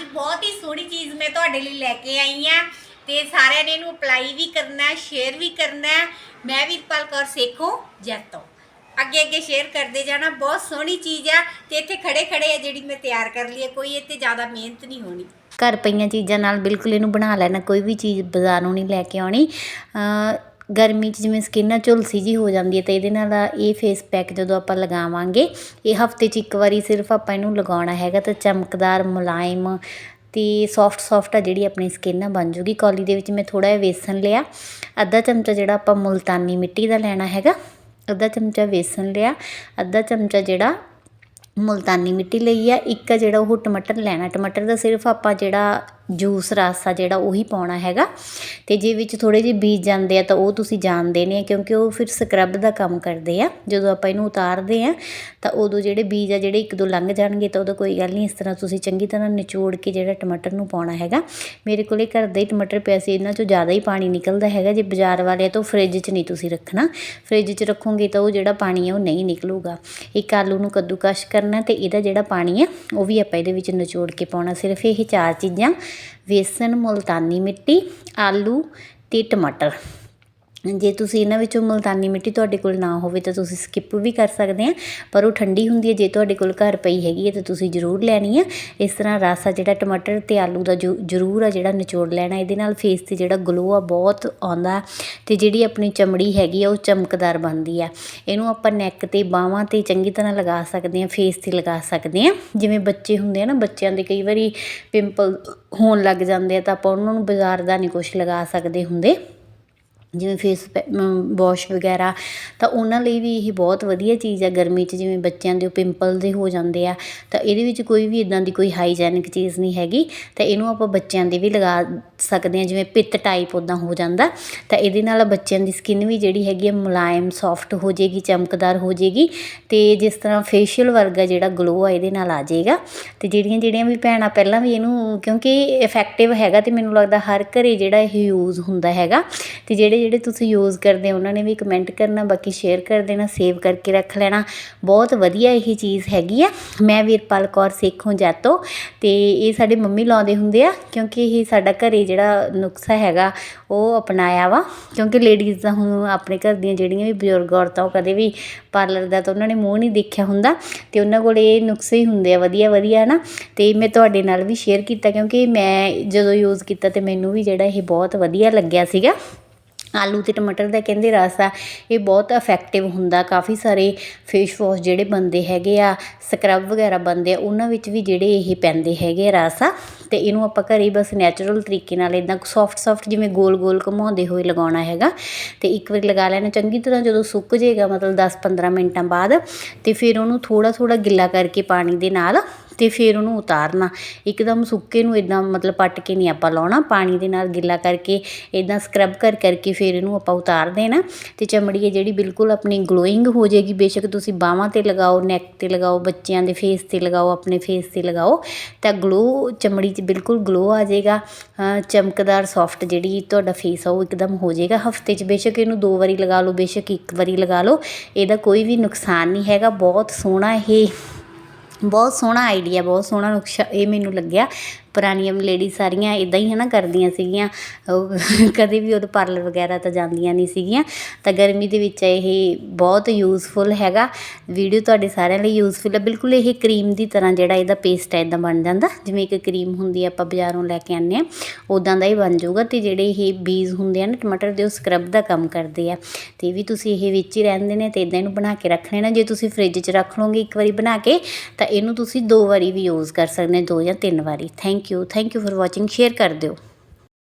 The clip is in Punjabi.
ਅੱਜ ਬਹੁਤ ਹੀ ਸੋਹਣੀ ਚੀਜ਼ ਮੈਂ ਤੁਹਾਡੇ ਲਈ ਲੈ ਕੇ ਆਈ ਆ ਤੇ ਸਾਰਿਆਂ ਨੇ ਇਹਨੂੰ ਅਪਲਾਈ ਵੀ ਕਰਨਾ ਸ਼ੇਅਰ ਵੀ ਕਰਨਾ ਹੈ। ਮੈਂ ਵੀਰਪਾਲ ਕੌਰ ਸੇਖੋ ਜੈਤੋ। ਅੱਗੇ ਅੱਗੇ ਸ਼ੇਅਰ ਕਰਦੇ ਜਾਣਾ, ਬਹੁਤ ਸੋਹਣੀ ਚੀਜ਼ ਆ ਤੇ ਇੱਥੇ ਖੜੇ ਖੜੇ ਆ ਜਿਹੜੀ ਮੈਂ ਤਿਆਰ ਕਰ ਲਈ ਹੈ, ਕੋਈ ਇੱਥੇ ਜ਼ਿਆਦਾ ਮਿਹਨਤ ਨਹੀਂ ਹੋਣੀ। ਘਰ ਪਈਆਂ ਚੀਜ਼ਾਂ ਨਾਲ ਬਿਲਕੁਲ ਇਹਨੂੰ ਬਣਾ ਲੈਣਾ, ਕੋਈ ਵੀ ਚੀਜ਼ ਬਾਜ਼ਾਰੋਂ ਨਹੀਂ ਲੈ ਕੇ ਆਉਣੀ। ਗਰਮੀ 'ਚ ਜਿਵੇਂ ਸਕਿਨ ਝੁਲਸੀ ਜੀ ਹੋ ਜਾਂਦੀ ਹੈ ਤਾਂ ਇਹਦੇ ਨਾਲ ਇਹ ਫੇਸ ਪੈਕ ਜਦੋਂ ਆਪਾਂ ਲਗਾਵਾਂਗੇ, ਇਹ ਹਫ਼ਤੇ 'ਚ ਇੱਕ ਵਾਰੀ ਸਿਰਫ ਆਪਾਂ ਇਹਨੂੰ ਲਗਾਉਣਾ ਹੈਗਾ ਤਾਂ ਚਮਕਦਾਰ ਮੁਲਾਇਮ ਅਤੇ ਸੌਫਟ ਸੌਫਟ ਆ ਜਿਹੜੀ ਆਪਣੀ ਸਕਿਨ ਆ ਬਣ ਜੂਗੀ। ਕੌਲੀ ਦੇ ਵਿੱਚ ਮੈਂ ਥੋੜ੍ਹਾ ਜਿਹਾ ਵੇਸਣ ਲਿਆ, ਅੱਧਾ ਚਮਚਾ ਜਿਹੜਾ ਆਪਾਂ ਮੁਲਤਾਨੀ ਮਿੱਟੀ ਦਾ ਲੈਣਾ ਹੈਗਾ, ਅੱਧਾ ਚਮਚਾ ਵੇਸਣ ਲਿਆ, ਅੱਧਾ ਚਮਚਾ ਜਿਹੜਾ ਮੁਲਤਾਨੀ ਮਿੱਟੀ ਲਈ ਆ, ਇੱਕ ਆ ਜਿਹੜਾ ਉਹ ਟਮਾਟਰ ਲੈਣਾ। ਟਮਾਟਰ ਦਾ ਸਿਰਫ ਆਪਾਂ ਜਿਹੜਾ ਜੂਸ ਰਸ ਆ ਜਿਹੜਾ ਉਹੀ ਪਾਉਣਾ ਹੈਗਾ। ਤੇ ਜੇ ਵਿੱਚ ਥੋੜੇ ਜਿਹੇ ਬੀਜ ਜਾਂਦੇ ਆ ਤਾਂ ਉਹ ਤੁਸੀਂ ਜਾਣਦੇ ਨੇ ਕਿਉਂਕਿ ਉਹ ਫਿਰ ਸਕਰਬ ਦਾ ਕੰਮ ਕਰਦੇ ਆ। ਜਦੋਂ ਆਪਾਂ ਇਹਨੂੰ ਉਤਾਰਦੇ ਆ, ਤਾਂ ਉਦੋਂ ਜਿਹੜੇ ਬੀਜ ਆ, ਜਿਹੜੇ ਇੱਕ ਦੋ ਲੰਘ ਜਾਣਗੇ ਤਾਂ ਉਹਦਾ ਕੋਈ ਗੱਲ ਨਹੀਂ, ਇਸ ਤਰ੍ਹਾਂ ਤੁਸੀਂ ਚੰਗੀ ਤਰ੍ਹਾਂ ਨਿਚੋੜ ਕੇ ਜਿਹੜਾ ਟਮਾਟਰ ਨੂੰ ਪਾਉਣਾ ਹੈਗਾ। ਮੇਰੇ ਕੋਲੇ ਘਰ ਦਾ ਹੀ ਟਮਾਟਰ ਪਿਆ ਸੀ, ਇਹਨਾਂ ਚੋਂ ਜ਼ਿਆਦਾ ਹੀ ਪਾਣੀ ਨਿਕਲਦਾ ਹੈਗਾ। ਜੇ ਬਾਜ਼ਾਰ ਵਾਲੇ ਆ ਤਾਂ ਫ੍ਰਿਜ 'ਚ ਨਹੀਂ ਤੁਸੀਂ ਰੱਖਣਾ। ਫ੍ਰਿਜ 'ਚ ਰੱਖੋਗੇ ਤਾਂ ਉਹ ਜਿਹੜਾ ਪਾਣੀ ਹੈ ਉਹ ਨਹੀਂ ਨਿਕਲੂਗਾ। ਇੱਕ ਆਲੂ ਨੂੰ ਕੱਦੂਕਸ਼ ਕਰਨਾ ਤੇ ਇਹਦਾ ਜਿਹੜਾ ਪਾਣੀ ਹੈ ਉਹ ਵੀ ਆਪਾਂ ਇਹਦੇ ਵਿੱਚ ਨਿਚੋੜ ਕੇ ਪਾਉਣਾ। ਸਿਰਫ ਇਹ ਚਾਰ ਚੀਜ਼ਾਂ ਵੇਸਣ ਮੁਲਤਾਨੀ ਮਿੱਟੀ ਆਲੂ ਅਤੇ ਟਮਾਟਰ। ਜੇ ਤੁਸੀਂ ਇਹਨਾਂ ਵਿੱਚੋਂ ਮੁਲਤਾਨੀ ਮਿੱਟੀ ਤੁਹਾਡੇ ਕੋਲ ਨਾ ਹੋਵੇ ਤਾਂ ਤੁਸੀਂ ਸਕਿਪ ਵੀ ਕਰ ਸਕਦੇ ਆ, ਪਰ ਉਹ ਠੰਡੀ ਹੁੰਦੀ ਹੈ, ਜੇ ਤੁਹਾਡੇ ਕੋਲ ਘਰ ਪਈ ਹੈਗੀ ਹੈ ਤਾਂ ਤੁਸੀਂ ਜ਼ਰੂਰ ਲੈਣੀ ਆ। ਇਸ ਤਰ੍ਹਾਂ ਰਸ ਆ ਜਿਹੜਾ ਟਮਾਟਰ ਤੇ ਆਲੂ ਦਾ ਜੋ, ਜ਼ਰੂਰ ਆ ਜਿਹੜਾ ਨਿਚੋੜ ਲੈਣਾ, ਇਹਦੇ ਨਾਲ ਫੇਸ ਤੇ ਜਿਹੜਾ ਗਲੋ ਆ ਬਹੁਤ ਆਉਂਦਾ ਤੇ ਜਿਹੜੀ ਆਪਣੀ ਚਮੜੀ ਹੈਗੀ ਆ ਉਹ ਚਮਕਦਾਰ ਬਣਦੀ ਆ। ਇਹਨੂੰ ਆਪਾਂ ਨੈਕ ਤੇ, ਬਾਹਾਂ ਤੇ ਚੰਗੀ ਤਰ੍ਹਾਂ ਲਗਾ ਸਕਦੇ ਆ ਫੇਸ ਤੇ ਲਗਾ ਸਕਦੇ ਆ। ਜਿਵੇਂ ਬੱਚੇ ਹੁੰਦੇ ਆ ਨਾ, ਬੱਚਿਆਂ ਦੇ ਕਈ ਵਾਰੀ ਪਿੰਪਲ ਹੋਣ ਲੱਗ ਜਾਂਦੇ ਆ ਤਾਂ ਆਪਾਂ ਉਹਨਾਂ ਨੂੰ ਬਾਜ਼ਾਰ ਦਾ ਨਹੀਂ ਕੁਝ ਲਗਾ ਸਕਦੇ ਹੁੰਦੇ। ਜਿਵੇਂ ਫੇਸ ਵੋਸ਼ ਵਗੈਰਾ, ਤਾਂ ਉਹਨਾਂ ਲਈ ਵੀ ਇਹ ਬਹੁਤ ਵਧੀਆ ਚੀਜ਼ ਆ ਗਰਮੀ 'ਚ, ਜਿਵੇਂ ਬੱਚਿਆਂ ਦੇ ਉਹ ਪਿੰਪਲ ਦੇ ਹੋ ਜਾਂਦੇ ਆ, ਤਾਂ ਇਹਦੇ ਵਿੱਚ ਕੋਈ ਵੀ ਇੱਦਾਂ ਦੀ ਕੋਈ ਹਾਈਜੈਨਿਕ ਚੀਜ਼ ਨਹੀਂ ਹੈਗੀ, ਤਾਂ ਇਹਨੂੰ ਆਪਾਂ ਬੱਚਿਆਂ ਦੇ ਵੀ ਲਗਾ ਸਕਦੇ ਆ, ਜਿਵੇਂ ਪਿੱਤ ਟਾਈਪ ਉੱਦਾਂ ਹੋ ਜਾਂਦਾ, ਤਾਂ ਇਹਦੇ ਨਾਲ ਬੱਚਿਆਂ ਦੀ ਸਕਿਨ ਵੀ ਜਿਹੜੀ ਹੈਗੀ ਆ ਮੁਲਾਇਮ ਸੌਫਟ ਹੋ ਜਾਏਗੀ, ਚਮਕਦਾਰ ਹੋ ਜਾਏਗੀ, ਤੇ ਜਿਸ ਤਰ੍ਹਾਂ ਫੇਸ਼ੀਅਲ ਵਰਗਾ ਜਿਹੜਾ ਗਲੋ ਆ ਇਹਦੇ ਨਾਲ ਆ ਜਾਏਗਾ, ਤੇ ਜਿਹੜੀਆਂ ਜਿਹੜੀਆਂ ਵੀ ਭੈਣਾਂ ਪਹਿਲਾਂ ਵੀ ਇਹਨੂੰ ਕਿਉਂਕਿ ਇਫੈਕਟਿਵ ਹੈਗਾ, ਤੇ ਮੈਨੂੰ ਲੱਗਦਾ ਹਰ ਘਰੇ ਜਿਹੜਾ ਇਹ ਯੂਜ਼ ਹੁੰਦਾ ਹੈਗਾ, ਤੇ ਜਿਹੜੇ ਜਿਹੜੇ ਤੁਸੀਂ ਯੂਜ਼ ਕਰਦੇ ਉਹਨਾਂ ਨੇ ਵੀ ਕਮੈਂਟ ਕਰਨਾ, ਬਾਕੀ ਸ਼ੇਅਰ ਕਰ ਦੇਣਾ ਸੇਵ ਕਰਕੇ ਰੱਖ ਲੈਣਾ। ਬਹੁਤ ਵਧੀਆ ਇਹ ਚੀਜ਼ ਹੈਗੀ ਆ। ਮੈਂ ਵੀਰਪਾਲ ਕੌਰ ਸੇਖੋਂ ਜਾਤੋ, ਤੇ ਇਹ ਸਾਡੇ ਮੰਮੀ ਲਾਉਂਦੇ ਹੁੰਦੇ ਆ, ਕਿਉਂਕਿ ਇਹ ਸਾਡਾ ਘਰੇ ਜਿਹੜਾ ਨੁਕਸਾ ਹੈਗਾ, ਉਹ ਅਪਣਾਇਆ ਵਾ। ਕਿਉਂਕਿ ਲੇਡੀਜ਼ ਦਾ ਹੁਣ ਆਪਣੇ ਘਰ ਦੀਆਂ ਜਿਹੜੀਆਂ ਵੀ ਬਜ਼ੁਰਗ ਔਰਤਾਂ, ਉਹ ਕਦੇ ਵੀ ਪਾਰਲਰ ਦਾ ਤਾਂ ਉਹਨਾਂ ਨੇ ਮੂੰਹ ਨਹੀਂ ਦੇਖਿਆ ਹੁੰਦਾ। ਤੇ ਉਹਨਾਂ ਕੋਲ ਇਹ ਨੁਕਸੇ ਹੀ ਹੁੰਦੇ ਆ ਵਧੀਆ ਵਧੀਆ ਨਾ ਤੇ ਮੈਂ ਤੁਹਾਡੇ ਨਾਲ ਵੀ ਸ਼ੇਅਰ ਕੀਤਾ, ਕਿਉਂਕਿ ਮੈਂ ਜਦੋਂ ਯੂਜ਼ ਕੀਤਾ ਤੇ ਮੈਨੂੰ ਵੀ ਜਿਹੜਾ ਇਹ ਬਹੁਤ ਵਧੀਆ ਲੱਗਿਆ ਸੀਗਾ। ਆਲੂ ਅਤੇ ਟਮਾਟਰ ਦਾ ਕਹਿੰਦੇ ਰਸ ਆ, ਇਹ ਬਹੁਤ ਇਫੈਕਟਿਵ ਹੁੰਦਾ। ਕਾਫੀ ਸਾਰੇ ਫੇਸ ਵਾਸ਼ ਜਿਹੜੇ ਬਣਦੇ ਹੈਗੇ ਆ ਸਕਰਬ ਵਗੈਰਾ ਬਣਦੇ ਆ, ਉਹਨਾਂ ਵਿੱਚ ਵੀ ਜਿਹੜੇ ਇਹ ਪੈਂਦੇ ਹੈਗੇ ਆ ਰਸ ਆ। ਅਤੇ ਇਹਨੂੰ ਆਪਾਂ ਘਰੇ ਹੀ ਬਸ ਨੈਚੁਰਲ ਤਰੀਕੇ ਨਾਲ ਇਦਾਂ ਸੌਫਟ ਸੌਫਟ ਜਿਵੇਂ ਗੋਲ ਗੋਲ ਘੁਮਾਉਂਦੇ ਹੋਏ ਲਗਾਉਣਾ ਹੈਗਾ। ਤੇ ਇੱਕ ਵਾਰ ਲਗਾ ਲੈਣਾ, ਚੰਗੀ ਤਰ੍ਹਾਂ ਜਦੋਂ ਸੁੱਕ ਜਾਏਗਾ ਮਤਲਬ 10-15 ਮਿੰਟਾਂ ਬਾਅਦ, ਤੇ ਫਿਰ ਉਹਨੂੰ ਥੋੜਾ ਥੋੜਾ ਗਿੱਲਾ ਕਰਕੇ ਪਾਣੀ ਦੇ ਨਾਲ ਤੇ ਫਿਰ ਉਹਨੂੰ ਉਤਾਰਨਾ। ਇੱਕਦਮ ਸੁੱਕੇ ਨੂੰ ਇਦਾਂ ਮਤਲਬ ਪੱਟ ਕੇ ਨਹੀਂ ਆਪਾਂ ਲਾਉਣਾ। ਪਾਣੀ ਦੇ ਨਾਲ ਗਿੱਲਾ ਕਰਕੇ ਇਦਾਂ ਸਕਰਬ ਕਰ ਕਰਕੇ ਫਿਰ ਇਹਨੂੰ ਆਪਾਂ ਉਤਾਰ ਦੇਣਾ। ਤੇ ਚਮੜੀ ਹੈ ਜਿਹੜੀ ਬਿਲਕੁਲ ਆਪਣੀ ਗਲੋਇੰਗ ਹੋ ਜਾਏਗੀ। ਬੇਸ਼ੱਕ ਤੁਸੀਂ ਬਾਹਾਂ ਤੇ ਲਗਾਓ ਨੈਕ ਤੇ ਲਗਾਓ, ਬੱਚਿਆਂ ਦੇ ਫੇਸ ਤੇ ਲਗਾਓ, ਆਪਣੇ ਫੇਸ ਤੇ ਲਗਾਓ, ਤਾਂ ਗਲੋ ਚਮੜੀ 'ਚ ਬਿਲਕੁਲ ਗਲੋ ਆ ਜਾਏਗਾ। ਚਮਕਦਾਰ ਸੌਫਟ ਜਿਹੜੀ ਤੁਹਾਡਾ ਫੇਸ ਆ, ਉਹ ਇੱਕਦਮ ਹੋ ਜਾਏਗਾ। ਹਫ਼ਤੇ 'ਚ ਬੇਸ਼ੱਕ ਇਹਨੂੰ ਦੋ ਵਾਰੀ ਲਗਾ ਲਓ, ਬੇਸ਼ੱਕ ਇੱਕ ਵਾਰੀ ਲਗਾ ਲਓ। ਇਹਦਾ ਕੋਈ ਵੀ ਨੁਕਸਾਨ ਨਹੀਂ ਹੈਗਾ। ਬਹੁਤ ਸੋਹਣਾ ਇਹ ਬਹੁਤ ਸੋਹਣਾ ਆਈਡੀਆ ਬਹੁਤ ਸੋਹਣਾ ਨੁਕਸ਼ਾ ਇਹ ਮੈਨੂੰ ਲੱਗਿਆ। ਪੁਰਾਣੀਆਂ ਲੇਡੀਜ਼ ਸਾਰੀਆਂ ਇੱਦਾਂ ਹੀ ਹੈ ਨਾ ਕਰਦੀਆਂ ਸੀਗੀਆਂ। ਉਹ ਕਦੇ ਵੀ ਉਹ ਪਾਰਲਰ ਵਗੈਰਾ ਤਾਂ ਜਾਂਦੀਆਂ ਨਹੀਂ ਸੀਗੀਆਂ। ਤਾਂ ਗਰਮੀ ਦੇ ਵਿੱਚ ਇਹ ਬਹੁਤ ਯੂਜ਼ਫੁਲ ਹੈਗਾ। ਵੀਡੀਓ ਤੁਹਾਡੇ ਸਾਰਿਆਂ ਲਈ ਯੂਜ਼ਫੁਲ ਹੈ। ਬਿਲਕੁਲ ਇਹ ਕਰੀਮ ਦੀ ਤਰ੍ਹਾਂ ਜਿਹੜਾ ਇਹਦਾ ਪੇਸਟ ਹੈ ਇਦਾਂ ਬਣ ਜਾਂਦਾ। ਜਿਵੇਂ ਇੱਕ ਕਰੀਮ ਹੁੰਦੀ ਆ, ਆਪਾਂ ਬਾਜ਼ਾਰੋਂ ਲੈ ਕੇ ਆਉਂਦੇ ਆ। ਉਦਾਂ ਦਾ ਹੀ ਬਣ ਜਾਊਗਾ। ਤੇ ਜਿਹੜੇ ਇਹ ਬੀਜ ਹੁੰਦੇ ਆ ਨਾ, ਟਮਾਟਰ ਦੇ, ਉਹ ਸਕਰਬ ਦਾ ਕੰਮ ਕਰਦੇ ਆ। ਤੇ ਇਹ ਵੀ ਤੁਸੀਂ ਇਹ ਵਿੱਚ ਹੀ ਰਹਿੰਦੇ ਨੇ ਤੇ ਇਦਾਂ ਇਹਨੂੰ ਬਣਾ ਕੇ ਰੱਖਣੇ ਨਾ ਜੇ ਤੁਸੀਂ ਫ੍ਰਿਜ 'ਚ ਰੱਖ ਲਓਗੇ ਇੱਕ ਵਾਰੀ ਬਣਾ ਕੇ, ਤਾਂ ਇਹਨੂੰ ਤੁਸੀਂ ਦੋ ਵਾਰੀ ਵੀ ਯੂਜ਼ ਕਰ ਸਕਦੇ ਹੋ, ਦੋ ਜਾਂ ਤਿੰਨ ਵਾਰੀ। Thank thank you thank you for watching share ਕਰ ਦਿਓ।